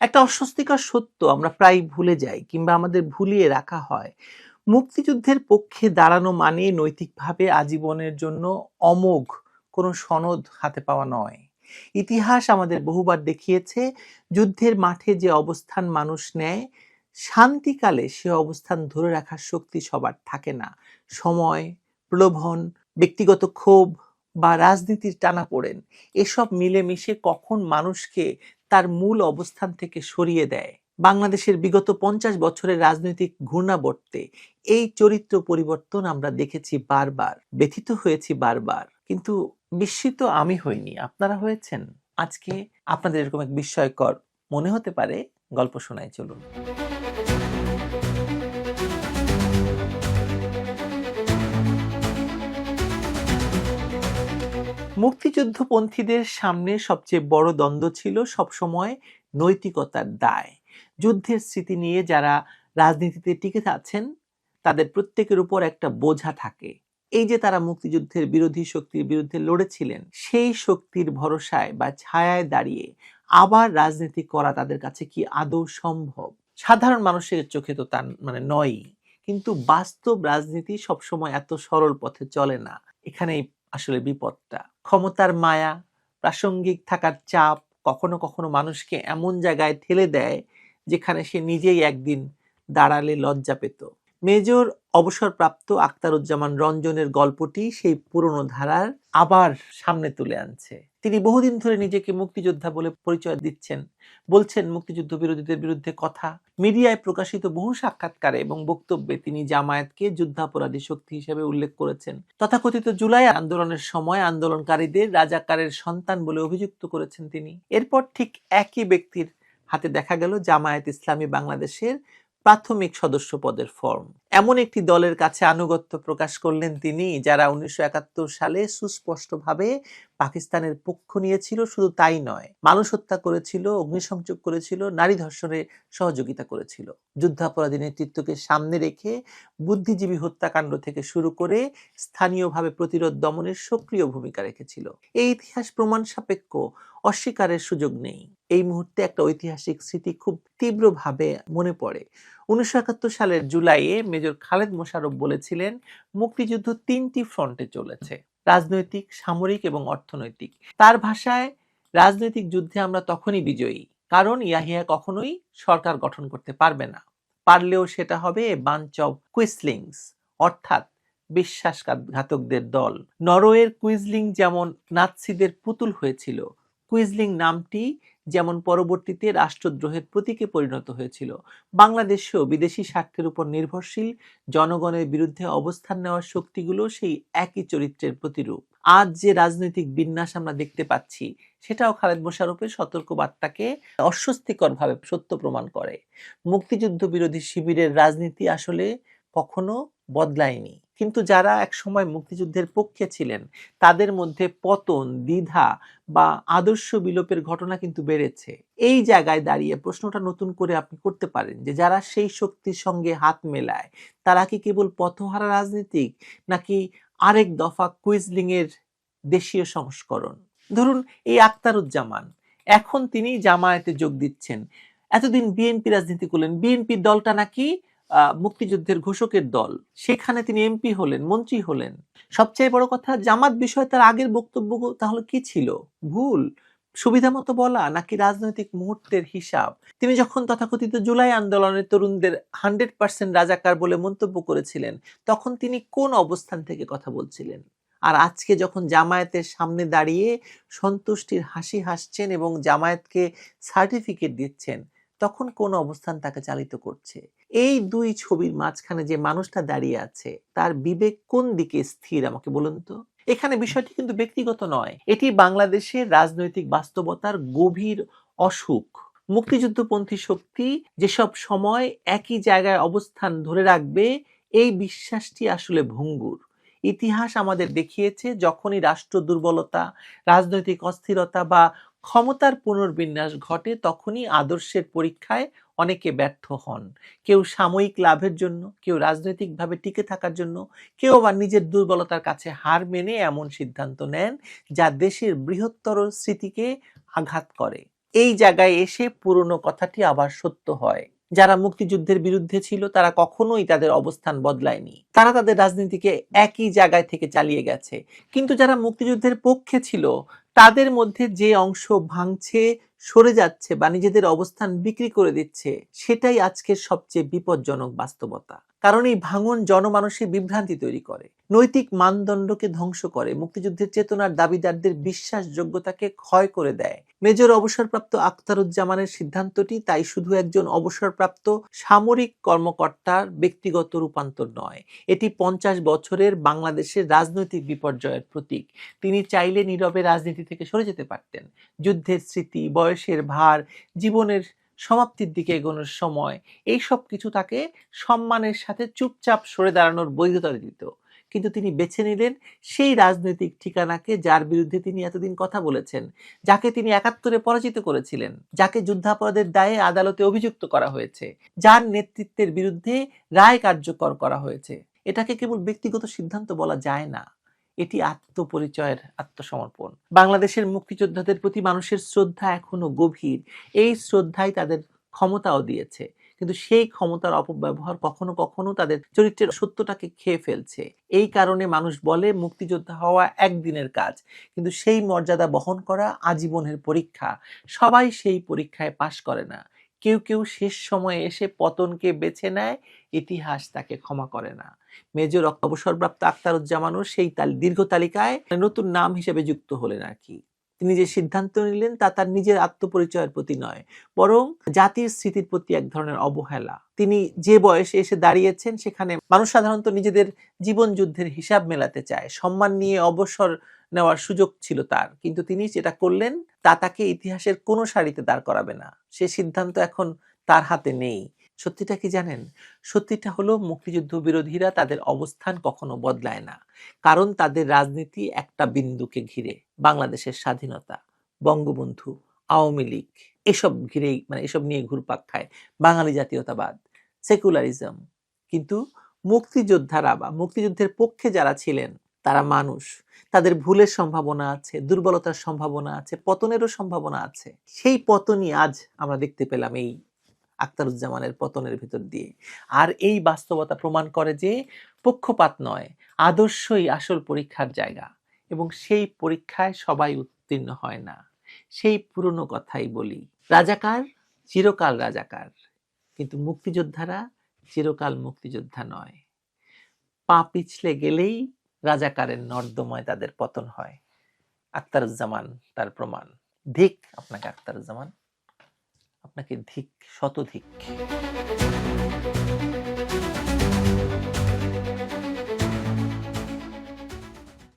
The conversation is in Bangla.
একটা অস্বস্তিকর সত্য আমরা প্রায় ভুলে যাই কিংবা আমাদের ভুলিয়ে রাখা হয়। মুক্তিযুদ্ধের পক্ষে দাঁড়ানো মানে নৈতিকভাবে আজীবনের জন্য অমোঘ, কোনো সনদ হাতে পাওয়া নয়। ইতিহাস আমাদের বহুবার দেখিয়েছে, যুদ্ধের মাঠে যে অবস্থান মানুষ নেয়, শান্তিকালে সে অবস্থান ধরে রাখার শক্তি সবার থাকে না। সময়, প্রলোভন, ব্যক্তিগত ক্ষোভ বা রাজনীতির টানাপোড়েন এসব মিলেমিশে কখন মানুষকে তার মূল অবস্থান থেকে সরিয়ে দেয়। বাংলাদেশের বিগত পঞ্চাশ বছরের রাজনৈতিক ঘূর্ণাবর্তে এই চরিত্র পরিবর্তন আমরা দেখেছি বারবার, ব্যথিত হয়েছি বারবার। কিন্তু বিস্মিত আমি হইনি, আপনারা হয়েছেন। আজকে আপনাদের এরকম এক বিস্ময়কর, মনে হতে পারে, গল্প শোনায় চলুন। মুক্তিযুদ্ধপন্থীদের সামনে সবচেয়ে বড় দ্বন্দ্ব ছিল সবসময় নৈতিকতার দায়। যুদ্ধের স্মৃতি নিয়ে যারা রাজনীতিতে টিকে আছেন, তাদের প্রত্যেকের উপর একটা বোঝা থাকে। এই যে তারা মুক্তিযুদ্ধের বিরোধী শক্তির বিরুদ্ধে লড়েছিলেন, সেই শক্তির ভরসায় বা ছায়ায় দাঁড়িয়ে আবার রাজনীতি করা তাদের কাছে কি আদৌ সম্ভব? সাধারণ মানুষের চোখে তো তার মানে নয়ই। কিন্তু বাস্তব রাজনীতি সবসময় এত সরল পথে চলে না। এখানেই আসলে বিপদটা। ক্ষমতার মায়া, প্রাসঙ্গিক থাকার চাপ কখনো কখনো মানুষকে এমন জায়গায় ঠেলে দেয় যেখানে সে নিজেই একদিন দাঁড়ালে লজ্জা পেত। মেজর অবসরপ্রাপ্ত আক্তারুজ্জামান রঞ্জনের গল্পটি সেই পুরনো ধারার আবার সামনে তুলে আনছে। তিনি বহুদিন ধরে নিজেকে মুক্তিযোদ্ধা বলে পরিচয় দিচ্ছেন। বলছেন, মুক্তিযুদ্ধ বিরোধীদের বিরুদ্ধে কথা। মিডিয়ায় প্রকাশিত বহু সাক্ষাৎকারে এবং বক্তব্যে তিনি জামায়াতকে যুদ্ধাপরাধী শক্তি হিসেবে উল্লেখ করেছেন। তথাকথিত জুলাই আন্দোলনের সময় আন্দোলনকারীদের রাজাকারের সন্তান বলে অভিযুক্ত করেছেন তিনি। এরপর ঠিক একই ব্যক্তির হাতে দেখা গেল জামায়াত ইসলামী বাংলাদেশের প্রাথমিক সদস্য পদের ফর্ম। এমন একটি দলের কাছে আনুগত্য প্রকাশ করলেন তিনি, যারা উনিশশো একাত্তর সালে সুস্পষ্টভাবে পাকিস্তানের পক্ষ নিয়েছিল, শুধু তাই নয়, মানুষ হত্যা করেছিল, অগ্নিসংযোগ করেছিল, নারী ধর্ষণে সহযোগিতা করেছিল। যুদ্ধাপরাধী নেতৃত্বকে সামনে রেখে বুদ্ধিজীবী হত্যাকাণ্ড থেকে শুরু করে স্থানীয়ভাবে প্রতিরোধ দমনের সক্রিয় ভূমিকা রেখেছিল। এই ইতিহাস প্রমাণ সাপেক্ষ, অস্বীকারের সুযোগ নেই। এই মুহূর্তে একটা ঐতিহাসিক স্মৃতি খুব তীব্রভাবে মনে পড়ে। উনিশশো একাত্তর সালের জুলাইয়ে মেজর খালেদ মোশারফ বলেছিলেন, মুক্তিযুদ্ধ তিনটি ফ্রন্টে চলেছে, রাজনৈতিক, সামরিক এবং অর্থনৈতিক। তার ভাষায়, রাজনৈতিক যুদ্ধে আমরা তখনই বিজয়ী, কারণ ইয়াহিয়া কখনোই সরকার গঠন করতে পারবে না। পারলেও সেটা হবে বাঞ্চ অব কুইসলিংস অর্থাৎ বিশ্বাসঘাতকদের দল। নরওয়ের কুইজলিং যেমন নাৎসিদের পুতুল হয়েছিল কুইজলিং নামটি যেমন পরবর্তীতে রাষ্ট্রদ্রোহের প্রতীকে পরিণত হয়েছিল। বাংলাদেশেও বিদেশি স্বার্থের উপর নির্ভরশীল, জনগণের বিরুদ্ধে অবস্থান নেওয়ার শক্তিগুলো সেই একই চরিত্রের প্রতিরূপ। আজ যে রাজনৈতিক বিন্যাস আমরা দেখতে পাচ্ছি, সেটাও খালেদ মোশারফের সতর্ক বার্তাকে অস্বস্তিকরভাবে সত্য প্রমাণ করে। মুক্তিযুদ্ধ বিরোধী শিবিরের রাজনীতি আসলে কখনো বদলায়নি। কিন্তু যারা একসময় মুক্তিযুদ্ধের পক্ষে ছিলেন, তাদের মধ্যে পতন, দ্বিধা বা আদর্শ বিলোপের ঘটনা কিন্তু বেড়েছে। এই জায়গায় দাঁড়িয়ে প্রশ্নটা নতুন করে আপনি করতে পারেন যে, যারা সেই শক্তির সঙ্গে হাত মেলায়, তারা কি কেবল পথহারা রাজনীতিক নাকি আরেক দফা কুইজলিং এর দেশীয় সংস্করণ? ধরুন এই আক্তারুজ্জামান এখন তিনি জামায়াতে যোগ দিচ্ছেন। এতদিন বিএনপি রাজনীতি করলেন বিএনপি দলটা নাকি মুক্তিযুদ্ধের ঘোষকের দল। সেখানে তিনি এমপি হলেন, মন্ত্রী হলেন। সবচেয়ে বড় কথা, জামাত বিষয়ে তার আগের বক্তব্য তাহলে কি ছিল? ভুল। সুবিধা মতো বলা, নাকি রাজনৈতিক মুহূর্তের হিসাব? তিনি যখন তথাকথিত জুলাই আন্দোলনের তরুণদের হান্ড্রেড পার্সেন্ট রাজাকার বলে মন্তব্য করেছিলেন, তখন তিনি কোন অবস্থান থেকে কথা বলছিলেন? আর আজকে যখন জামায়াতের সামনে দাঁড়িয়ে সন্তুষ্টির হাসি হাসছেন এবং জামায়াতকে সার্টিফিকেট দিচ্ছেন, তখন কোন অবস্থান তাকে চালিত করছে? এই দুই ছবির মাঝখানে যে মানুষটা দাঁড়িয়ে আছে, তার বিবেক কোন দিকে স্থির আমাকে বলুন তো? এখানে বিষয়টি কিন্তু ব্যক্তিগত নয়। এটি বাংলাদেশের রাজনৈতিক বাস্তবতার গভীর অসুখ। মুক্তিযুদ্ধপন্থী শক্তি যেসব সময় একই জায়গায় অবস্থান ধরে রাখবে, এই বিশ্বাসটি আসলে ভঙ্গুর। ইতিহাস আমাদের দেখিয়েছে, যখনই রাষ্ট্র দুর্বলতা, রাজনৈতিক অস্থিরতা বা ক্ষমতার পুনর্বিন্যাস ঘটে তখনই আদর্শের পরীক্ষায় অনেকে ব্যর্থ হন। কেউ সাময়িক লাভের জন্য, কেউ রাজনৈতিকভাবে টিকে থাকার জন্য, কেউ আবার নিজের দুর্বলতার কাছে হার মেনে এমন সিদ্ধান্ত নেন যা দেশের বৃহত্তর স্মৃতিকে আঘাত করে। এই জায়গায় এসে পুরনো কথাটি আবার সত্য হয়। যারা মুক্তিযুদ্ধের বিরুদ্ধে ছিল, তারা কখনোই তাদের অবস্থান বদলায়নি। তারা তাদের রাজনীতিকে একই জায়গায় থেকে চালিয়ে গেছে। কিন্তু যারা মুক্তিযুদ্ধের পক্ষে ছিল তাদের মধ্যে যে অংশ ভাঙছে সরে যাচ্ছে বা নিজেদের অবস্থান বিক্রি করে দিচ্ছে, সেটাই আজকের সবচেয়ে বিপজ্জনক বাস্তবতা। কারণ এই ভাঙন জনমানসে বিভ্রান্তি তৈরি করে। নৈতিক মানদণ্ডকে ধ্বংস করে, মুক্তিযুদ্ধের চেতনার দাবিদারদের বিশ্বাসযোগ্যতাকে ক্ষয় করে দেয়। মেজর অবসরপ্রাপ্ত আখতারুজ্জামানের সিদ্ধান্তটি তাই শুধু একজন অবসরপ্রাপ্ত সামরিক কর্মকর্তার ব্যক্তিগত রূপান্তর নয়, এটি পঞ্চাশ বছরের বাংলাদেশের রাজনৈতিক বিপর্যয়ের প্রতীক। তিনি চাইলে নীরবে রাজনীতি থেকে সরে যেতে পারতেন। যুদ্ধের স্মৃতি বয়সের ভার, জীবনের সমাপ্তির দিকে এগোনোর সময়, এই সব কিছু তাকে সম্মানের সাথে চুপচাপ সরে দাঁড়ানোর বৈধতা দিত। কিন্তু তিনি বেছে নিলেন সেই রাজনৈতিক ঠিকানাকে যার বিরুদ্ধে তিনি এতদিন কথা বলেছেন, যাকে তিনি একাত্তরে পরাজিত করেছিলেন, যাকে যুদ্ধাপরাধের দায়ে আদালতে অভিযুক্ত করা হয়েছে, যার নেতৃত্বের বিরুদ্ধে রায় কার্যকর করা হয়েছে। এটাকে কেবল ব্যক্তিগত সিদ্ধান্ত বলা যায় না। এটি আত্মপরিচয়ের আত্মসমর্পণ। বাংলাদেশের মুক্তিযোদ্ধাদের প্রতি মানুষের শ্রদ্ধা এখনও গভীর। এই শ্রদ্ধাই তাদের ক্ষমতাও দিয়েছে। কিন্তু সেই ক্ষমতার অপব্যবহার কখনো কখনো তাদের চরিত্রের সত্যটাকে খেয়ে ফেলছে। এই কারণে মানুষ বলে মুক্তিযোদ্ধা হওয়া একদিনের কাজ। কিন্তু সেই মর্যাদা বহন করা আজীবনের পরীক্ষা। সবাই সেই পরীক্ষায় পাশ করে না। কেউ কেউ শেষ সময়ে এসে পতনকে বেছে নেয়, ইতিহাস তাকে ক্ষমা করে না। মেজর অবসরপ্রাপ্ত আখতারুজ্জামানও সেই দীর্ঘ তালিকায় নতুন নাম হিসেবে যুক্ত হলেন আর কি। তিনি যে সিদ্ধান্ত নিলেন তা তার নিজের আত্মপরিচয়ের প্রতি নয়, বরং জাতির স্মৃতির প্রতি এক ধরনের অবহেলা। তিনি যে বয়সে এসে দাঁড়িয়েছেন সেখানে মানুষ সাধারণত নিজেদের জীবন যুদ্ধের হিসাব মেলাতে চায়। সম্মান নিয়ে অবসর নেওয়ার সুযোগ ছিল তার, কিন্তু তিনি যেটা করলেন তা তাকে ইতিহাসের কোনো সারিতে দাঁড় করাবে না। সে সিদ্ধান্ত এখন তার হাতে নেই। সত্যিটা কি জানেন? সত্যিটা হলো মুক্তিযুদ্ধ বিরোধীরা তাদের অবস্থান কখনো বদলায় না। কারণ তাদের রাজনীতি একটা বিন্দুকে ঘিরে, বাংলাদেশের স্বাধীনতা, বঙ্গবন্ধু, আওয়ামী লীগ, এসব ঘিরেই মানে এসব নিয়ে ঘুরপাক খায়, বাঙালি জাতীয়তাবাদ, সেকুলারিজম। কিন্তু মুক্তিযোদ্ধারা বা মুক্তিযুদ্ধের পক্ষে যারা ছিলেন, তারা মানুষ। তাদের ভুলের সম্ভাবনা আছে, দুর্বলতার সম্ভাবনা আছে, পতনেরও সম্ভাবনা আছে। সেই পতনই আজ আমরা দেখতে পেলাম এই আখতারুজ্জামানের পতনের ভিতর দিয়ে। আর এই বাস্তবতা প্রমাণ করে যে পক্ষপাত নয়, আদর্শই আসল পরীক্ষার জায়গা এবং সেই পরীক্ষায় সবাই উত্তীর্ণ হয় না। সেই পুরনো কথাই বলি। রাজাকার চিরকাল রাজাকার, কিন্তু মুক্তিযোদ্ধারা চিরকাল মুক্তিযোদ্ধা নয়। পা পিছলে গেলেই রাজাকারের নর্দমায় তাদের পতন হয়। আখতারুজ্জামান তার প্রমাণ। ধিক আপনাকে আখতারুজ্জামান। আপনাকে ধিক শতধিক।